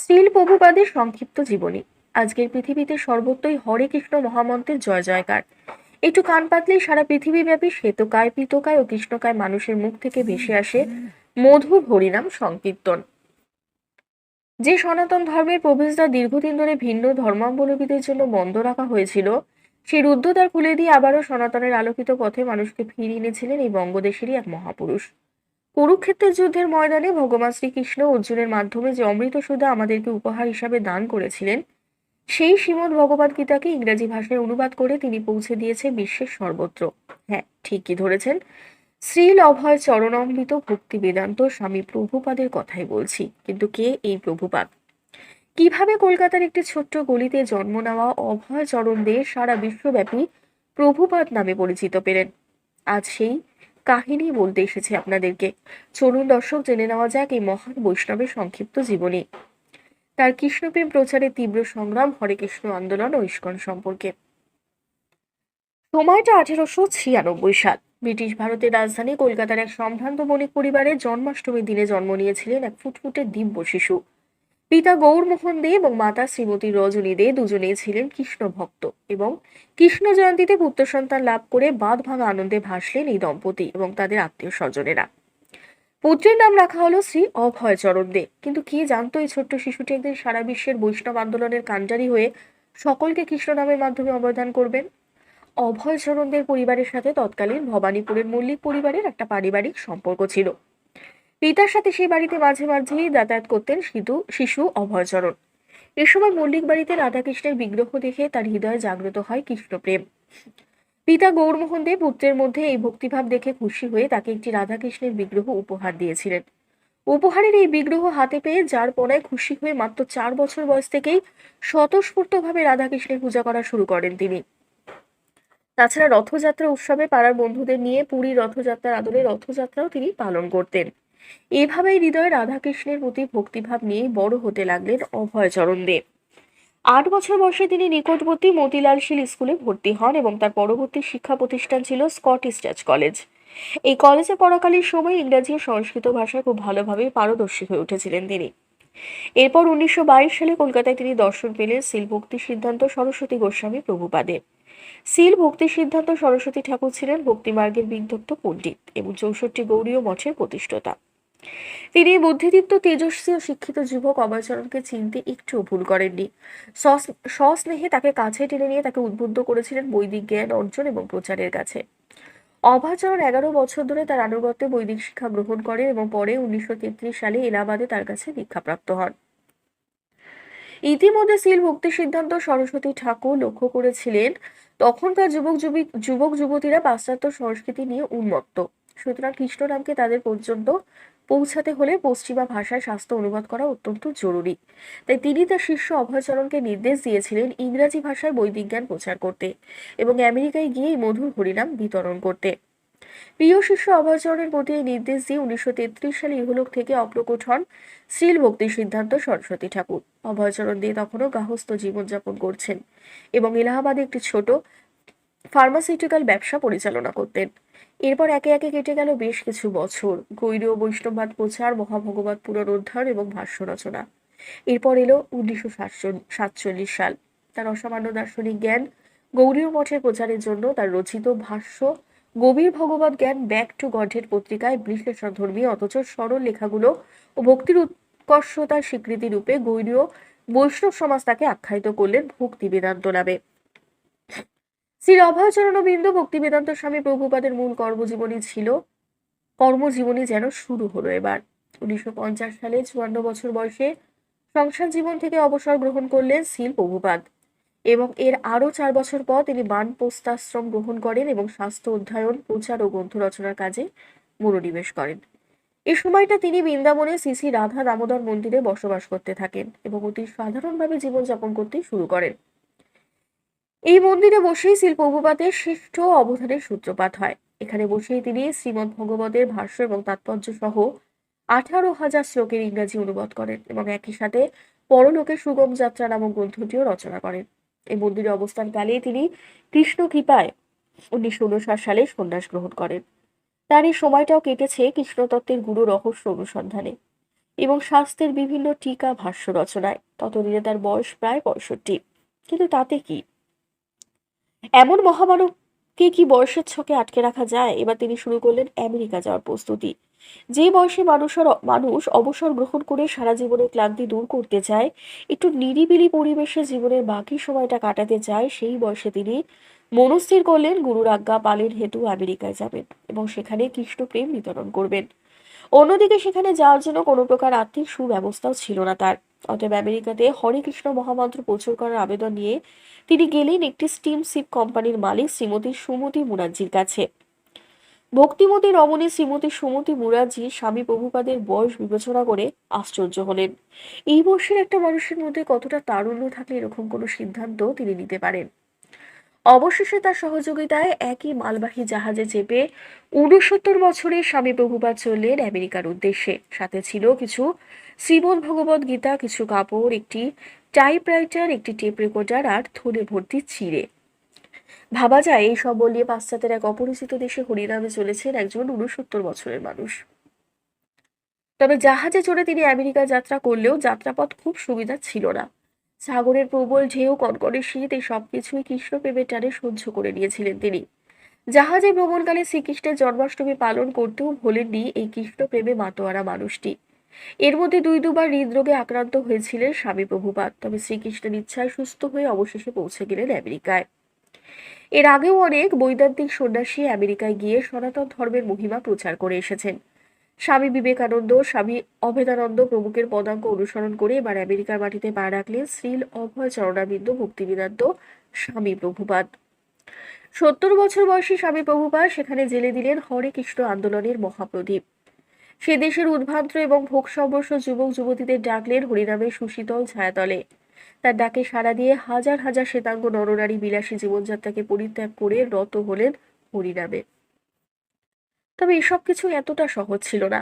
শ্রীল প্রভুপাদের সংক্ষিপ্ত জীবনী। আজকের পৃথিবীতে সর্বত্রই হরে কৃষ্ণ মহামন্ত্রের জয় জয়কার। একটু কান পাতলেই সারা পৃথিবীব্যাপী শ্বেতকায়, পিতকায় ও কৃষ্ণকায় মানুষের মুখ থেকে ভেসে আসে মধুর হরিনাম সংকীর্তন। যে সনাতন ধর্মের প্রবেশদ্বার দীর্ঘদিন ধরে ভিন্ন ধর্মাবলম্বীদের জন্য বন্ধ রাখা হয়েছিল সেই রুদ্ধদ্বার খুলে দিয়ে আবারও সনাতনের আলোকিত পথে মানুষকে ফিরিয়ে এনেছিলেন এই বঙ্গদেশেরই এক মহাপুরুষ। কুরুক্ষেত্রের যুদ্ধের ময়দানে ভগবান শ্রীকৃষ্ণ অর্জুনের মাধ্যমে যে অমৃত সুধা আমাদেরকে উপহার হিসাবে দান করেছিলেন, সেই শ্রীমদ ভগবদ গীতাকে ইংরেজি ভাষায় অনুবাদ করে তিনি পৌঁছে দিয়েছে বিশ্বের সর্বত্র। হ্যাঁ ঠিকই ধরেছেন। শ্রীল অভয় চরণামৃত ভক্তি বেদান্ত স্বামী প্রভুপাদের কথাই বলছি, কিন্তু কে এই প্রভুপাদ? কীভাবে কলকাতার একটি ছোট্ট গলিতে জন্ম নেওয়া অভয় চরণ দে সারা বিশ্বব্যাপী প্রভুপাদ নামে পরিচিত পেলেন? আজ সেই কাহিনী বলতে এসেছি আপনাদেরকে। চলুন দর্শক, জেনে নেওয়া যাক এই মহান বৈষ্ণবের সংক্ষিপ্ত জীবনী। তার কৃষ্ণপ্রেম প্রচারে তীব্র সংগ্রাম, হরে কৃষ্ণ আন্দোলন ও ইস্কন সম্পর্কে। সময়টা আঠেরোশো ছিয়ানব্বই সাল। ব্রিটিশ ভারতের রাজধানী কলকাতার এক সম্ভ্রান্ত বণিক পরিবারে জন্মাষ্টমীর দিনে জন্ম নিয়েছিলেন এক ফুটফুটে দিব্য শিশু। পিতা গৌরমোহন দে এবং মাতা শ্রীমতী রজনী দে দুজনেই ছিলেন কৃষ্ণ ভক্ত এবং কৃষ্ণ জয়ন্তীতে পুত্র সন্তান লাভ করে বাঁধ ভাঙা আনন্দে ভাসলেন এই দম্পতি এবং তাদের আত্মীয় স্বজনেরা। পুত্রের নাম রাখা হলো শ্রী অভয়চরণ দে। কিন্তু কে জানতো এই ছোট্ট শিশুটি একদিন সারা বিশ্বের বৈষ্ণব আন্দোলনের কাণ্ডারি হয়ে সকলকে কৃষ্ণ নামের মাধ্যমে অবদান করবেন? অভয়চরণদের পরিবারের সাথে তৎকালীন ভবানীপুরের মল্লিক পরিবারের একটা পারিবারিক সম্পর্ক ছিল। পিতার সাথে সেই বাড়িতে মাঝে মাঝেই যাতায়াত করতেন শিশু শিশু, অভয়চরণ। এ সময় মল্লিক বাড়িতে রাধাকৃষ্ণের বিগ্রহ দেখে তার হৃদয়ে জাগ্রত হয় কৃষ্ণপ্রেম। পিতা গৌরমোহন দেব পুত্রের মধ্যে এই ভক্তিভাব দেখে খুশি হয়ে তাকে একটি রাধাকৃষ্ণের বিগ্রহ উপহার দিয়েছিলেন। উপহারের এই বিগ্রহ হাতে পেয়ে যার পনায় খুশি হয়ে মাত্র চার বছর বয়স থেকেই স্বতঃস্ফূর্তভাবে রাধাকৃষ্ণের পূজা করা শুরু করেন তিনি। তাছাড়া রথযাত্রা উৎসবে পাড়ার বন্ধুদের নিয়ে পুরী রথযাত্রার আদলে রথযাত্রাও তিনি পালন করতেন। এভাবেই হৃদয়ে রাধাকৃষ্ণের প্রতি ভক্তিভাব নিয়ে বড় হতে লাগলেন অভয়চরণ দেব আট বছর বয়সে তিনি নিকটবর্তী মতিলাল শীল স্কুলে ভর্তি হন এবং তার পরবর্তী শিক্ষা প্রতিষ্ঠান ছিল স্কটিশ চার্চ কলেজ। এই কলেজে পড়াকালীন সময় ইংরাজি ও সংস্কৃত ভাষায় খুব ভালোভাবে পারদর্শী হয়ে উঠেছিলেন তিনি। এরপর উনিশশো বাইশ সালে কলকাতায় তিনি দর্শন পেলেন শিল ভক্তি সিদ্ধান্ত সরস্বতী গোস্বামী প্রভুপাদের শিল ভক্তি সিদ্ধান্ত সরস্বতী ঠাকুর ছিলেন ভক্তিমার্গের বিদগ্ধ পণ্ডিত এবং চৌষট্টি গৌরীয় মঠের প্রতিষ্ঠাতা। তিনি বুদ্ধিদীপ্ত, তেজস্বী ও শিক্ষিত যুবক অভয়চরণকে চিনতে একটুও ভুল করেননি। সস্নেহে তাকে কাছে টেনে নিয়ে তাকে উদ্বুদ্ধ করেছিলেন বৈদিক জ্ঞান, অর্জন এবং প্রচারের কাছে। অভয়চরণ এগারো বছর ধরে তার আনুগত্যে বৈদিক শিক্ষা গ্রহণ করেন এবং পরে উনিশশো তেত্রিশ সালে এলাহাবাদে তার কাছে দীক্ষাপ্রাপ্ত হন। ইতিমধ্যে সিল ভক্তি সিদ্ধান্ত সরস্বতী ঠাকুর লক্ষ্য করেছিলেন তখনকার যুবক যুবী, যুবক যুবতীরা পাশ্চাত্য সংস্কৃতি নিয়ে উন্মত্ত। সুতরাং কৃষ্ণ নামকে তাদের পর্যন্ত পৌঁছাতে হলে পশ্চিমা ভাষায় শাস্ত্র অনুবাদ করা অত্যন্ত জরুরি। তাই তিনি তার শিষ্য অভয়চরণকে নির্দেশ দিয়েছিলেন ইংরাজি ভাষায় বৈদিক জ্ঞান প্রচার করতে এবং আমেরিকায় গিয়ে মধুর হরিনাম বিতরণ করতে। প্রিয় শিষ্য অভয়চরণের প্রতি এই নির্দেশ দিয়ে উনিশশো তেত্রিশ সালে ইহলোক থেকে অপ্রকট হন শ্রীল ভক্তি সিদ্ধান্ত সরস্বতী ঠাকুর। অভয়চরণ দিয়ে তখনও গাহস্থ জীবনযাপন করছেন এবং এলাহাবাদে একটি ছোট ফার্মাসিউটিক্যাল ব্যবসা পরিচালনা করতেন। এরপর একে একে কেটে গেল বেশ কিছু বছর। গৈরীয় বৈষ্ণববাদ প্রচার, মহাভগবত পুনরুদ্ধার এবং ভাষ্য রচনা। এরপর এলো উনিশশো সাতচল্লিশ সাল। তার অসামান্য দার্শনিক জ্ঞান, গৌরীয় মঠের প্রচারের জন্য তার রচিত ভাষ্য, গভীর ভগবত জ্ঞান, ব্যাক টু গডহেড পত্রিকায় বিশ্লেষণ ধর্মী অথচ সরল লেখাগুলো ও ভক্তির উৎকর্ষতার স্বীকৃতি রূপে গৈরীয় বৈষ্ণব সমাজ তাকে আখ্যায়িত করলেন ভক্তি বেদান্ত নামে। শ্রী ভক্তি বেদান্ত স্বামী প্রভুপাদের মূল কর্মজীবনী ছিল, কর্মজীবনী যেন শুরু হলো এবার। উনিশশো পঞ্চাশ সালে চুয়ান্ন বছর বয়সে সংসার জীবন থেকে অবসর গ্রহণ করলেন শিল প্রভুপাদ এবং এর আরও চার বছর পর তিনি বানপ্রস্থাশ্রম গ্রহণ করেন এবং স্বাস্থ্য অধ্যয়ন, প্রচার ও গ্রন্থ রচনার কাজে মনোনিবেশ করেন। এ সময়টা তিনি বৃন্দাবনে শ্রী রাধা দামোদর মন্দিরে বসবাস করতে থাকেন এবং অতি সাধারণভাবে জীবনযাপন করতে শুরু করেন। এই মন্দিরে বসেই শিল প্রভুপাতের শ্রেষ্ঠ অবদানের সূত্রপাত হয়। এখানে বসেই তিনি শ্রীমদ্ ভগবতের ভাষ্য এবং তাৎপর্য সহ আঠারো হাজার শ্লোকের ইংরাজি অনুবাদ করেন এবং একই সাথে পরলোকের সুগম যাত্রা নামক গ্রন্থটিও রচনা করেন। এই মন্দিরে অবস্থানকালে তিনি কৃষ্ণ কৃপায় উনিশশো উনষাট সালে সন্ন্যাস গ্রহণ করেন। তার এই সময়টাও কেটেছে কৃষ্ণতত্ত্বের গুরু রহস্য অনুসন্ধানে এবং স্বাস্থ্যের বিভিন্ন টিকা ভাষ্য রচনায়। ততদিনে তার বয়স প্রায় পঁয়ষট্টি। কিন্তু তাতে কি? এমন মহামানবকে কি বয়সের ছকে আটকে রাখা যায়? এবার তিনি শুরু করলেন আমেরিকা যাওয়ার প্রস্তুতি। যে বয়সে মানুষের মানুষ অবসর গ্রহণ করে সারা জীবনের ক্লান্তি দূর করতে চায়, একটু নিরিবিলি পরিবেশে জীবনের বাকি সময়টা কাটাতে চায়, সেই বয়সে তিনি মনস্থির করলেন গুরুর আজ্ঞা পালের হেতু আমেরিকায় যাবেন এবং সেখানে কৃষ্ণ প্রেম বিতরণ করবেন। অন্যদিকে সেখানে যাওয়ার জন্য কোনো প্রকার আর্থিক সুব্যবস্থাও ছিল না তার। অতএব আমেরিকাতে হরে কৃষ্ণ মহামন্ত্র প্রচুর করার আবেদন নিয়ে তিনি গেলেন একটি স্টিম শিপ কোম্পানির মালিক শ্রীমতী সুমতি মুরাজ্জির কাছে। ভক্তিমতী রমণী শ্রীমতী সুমতি মুরাজ্জি স্বামী প্রভুপাদের বয়স বিবেচনা করে আশ্চর্য হলেন। এই বয়সের একটা মানুষের মধ্যে কতটা তারুণ্য থাকলে এরকম কোনো সিদ্ধান্ত তিনি নিতে পারেন? অবশেষে তার সহযোগিতায় একই মালবাহী জাহাজে চেপে উনসত্তর বছরে স্বামী প্রভুপাদ চললেন আমেরিকার উদ্দেশ্যে। সাথে ছিল কিছু শ্রীমদ ভগবত গীতা, কিছু কাপড়, একটি টাইপরাইটার, একটি টেপ রেকর্ডার আর থলে ভর্তি চিড়ে ভাবা যায় এই সব বলিয়ে পাশ্চাত্যের এক অপরিচিত দেশে হরিনামে চলেছেন একজন ঊনসত্তর বছরের মানুষ। তবে জাহাজে চড়ে তিনি আমেরিকা যাত্রা করলেও যাত্রাপথ খুব সুবিধা ছিল না। সাগরের প্রবল ঢেউ, কনকনে শীত এই সবকিছুই কৃষ্ণপ্রেমের টানে সহ্য করে নিয়েছিলেন তিনি। জাহাজে ভ্রমণকালে শ্রীকৃষ্ণের জন্মাষ্টমী পালন করতেও ভোলেননি এই কৃষ্ণপ্রেমে মাতোয়ারা মানুষটি। এর মধ্যে দুই দুবার হৃদরোগে আক্রান্ত হয়েছিলেন স্বামী প্রভুপাত, তবে শ্রীকৃষ্ণের ইচ্ছায় সুস্থ হয়ে অবশেষে পৌঁছে গেলেন আমেরিকায়। এর আগেও অনেক বৈদান্তিক সন্ন্যাসী আমেরিকায় গিয়ে সনাতন ধর্মের মহিমা প্রচার করে এসেছেন। স্বামী বিবেকানন্দ, স্বামী অভেদানন্দ প্রমুখের পদাঙ্ক অনুসরণ করে এবার আমেরিকার মাটিতে পা রাখলেন শ্রীল অভয় চরণাবিন্দ ভক্তিবিদান্ত স্বামী প্রভুপাদ। সত্তর বছর বয়সী স্বামী প্রভুপাদ সেখানে জেলে দিলেন হরে কৃষ্ণ আন্দোলনের মহাপ্রদীপ। সে দেশের উদ্ভ্রান্ত এবং ভোগ সর্বস্ব যুবক যুবতীদের ডাকলেন হরিনামের সুশীতল ছায়াতলে। তার ডাকে সাড়া দিয়ে হাজার হাজার শ্বেতাঙ্গ নরনারী বিলাসী জীবনযাত্রাকে পরিত্যাগ করে রত হলেন হরিনামে। তবে এসব কিছু এতটা সহজ ছিল না।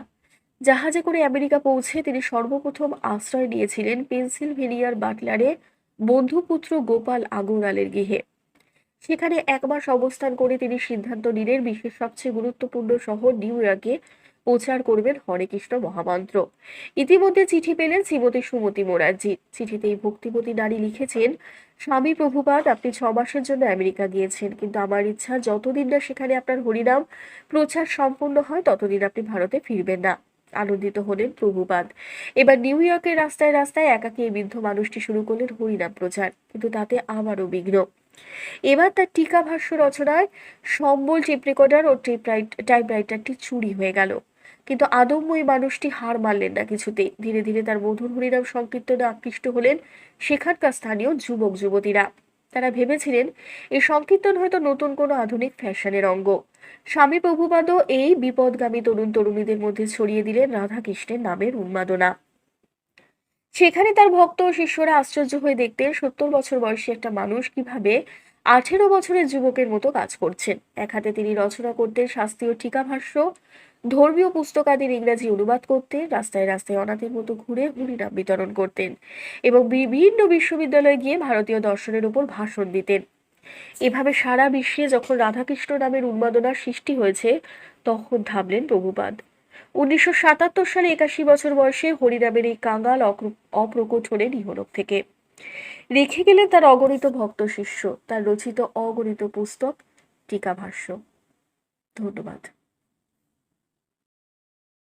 জাহাজে করে আমেরিকা পৌঁছে তিনি সর্বপ্রথম আশ্রয় নিয়েছিলেন পেনসিলভেনিয়ার বাটলারে বন্ধুপুত্র গোপাল আগরওয়ালের গৃহে। সেখানে এক মাস অবস্থান করে তিনি সিদ্ধান্ত নিলেন বিশ্বের সবচেয়ে গুরুত্বপূর্ণ শহর নিউ ইয়র্কে প্রচার করবেন হরে কৃষ্ণ মহামন্ত্র। ইতিমধ্যে চিঠি পেলেন শ্রীমতী সুমতি মোরারজি। চিঠিতে এই ভক্তিমতী নারী লিখেছেন, স্বামী প্রভুপাদ আপনি ছ মাসের জন্য আমেরিকা গিয়েছেন, কিন্তু আমার ইচ্ছা যতদিন না সেখানে আপনার হরিনাম প্রচার সম্পূর্ণ হয়, ততদিন আপনি ভারতে ফিরবেন না। আনন্দিত হলেন প্রভুপাদ এবার নিউ ইয়র্কের রাস্তায় রাস্তায় একাকী এই বৃদ্ধ মানুষটি শুরু করলেন হরিনাম প্রচার, কিন্তু তাতে আবারও বিঘ্ন। এবার তার টিকা ভাষ্য রচনায় সম্বল টেপ রেকর্ডার ও টেপ টাইপরাইটারটি চুরি হয়ে গেল। কিন্তু আদম্য এই মানুষটি হার মানলেন না কিছুতেই। ধীরে ধীরে তার মধুর হরিনাম সংকীর্তনে আকৃষ্ট হলেন সেখানকার স্থানীয় যুবক, যুবতীরা। তারা ভেবেছিলেন এই সংকীর্তন হয়তো নতুন কোনো আধুনিক ফ্যাশনের অঙ্গ। স্বামী প্রভুপাদও এই বিপদগামী তরুণ তরুণীদের মধ্যে ছড়িয়ে দিলেন রাধাকৃষ্ণের নামের উন্মাদনা। সেখানে তার ভক্ত ও শিষ্যরা আশ্চর্য হয়ে দেখতেন, সত্তর বছর বয়সী একটা মানুষ কীভাবে আঠেরো বছরের যুবকের মতো কাজ করছেন। এক হাতে তিনি রচনা করতেন শাস্ত্রীয় টিকাভাষ্য ধর্মীয় পুস্তকাদির ইংরাজি অনুবাদ করতেন, রাস্তায় রাস্তায় অনাথের মতো ঘুরে হরিনাম বিতরণ করতেন এবং বিভিন্ন বিশ্ববিদ্যালয়ে গিয়ে ভারতীয় দর্শনের উপর ভাষণ দিতেন। এভাবে সারা বিশ্বে যখন রাধাকৃষ্ণ নামের উন্মাদনার সৃষ্টি হয়েছে, তখন থামলেন প্রভুপাদ। উনিশশো সাতাত্তর সালে একাশি বছর বয়সে হরিনামের এই কাঙ্গাল অপ্রকট হলেন ইহলোক থেকে। রেখে গেলেন তার অগণিত ভক্ত শিষ্য তার রচিত অগণিত পুস্তক টিকাভাষ্য। ধন্যবাদ।